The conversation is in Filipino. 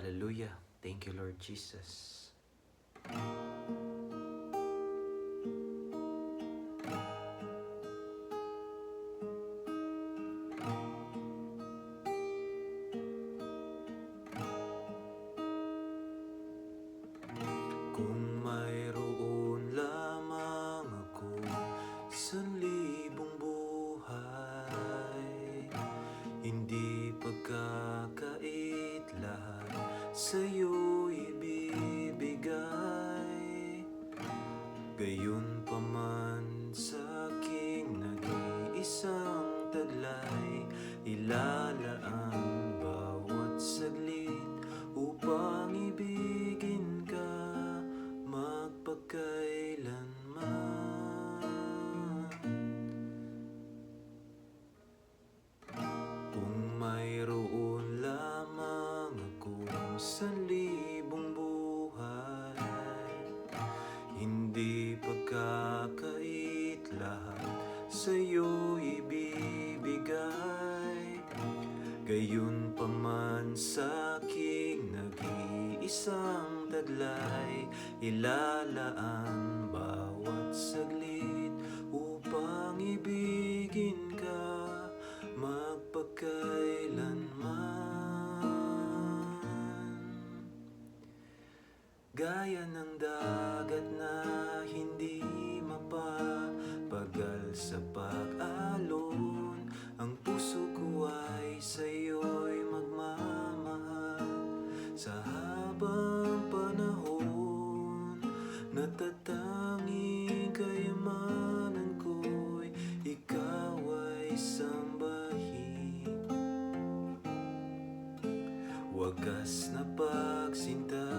Hallelujah. Thank you, Lord Jesus. Kung lamang ako sa libong buhay Hindi sa'yo ibibigay. Gayon pa man sa sa libong buhay. Hindi pagkakait lahat sa'yo ibibigay. Gayon pa man sa aking nag-iisang taglay Ilalaan Gaya ng dagat na hindi mapapagal sa pag-alon Ang puso ko ay sa'yo'y magmamahal. Sa habang panahon Natatanging kayamanan ko'y ikaw ay sambahin. Wagas na pagsinta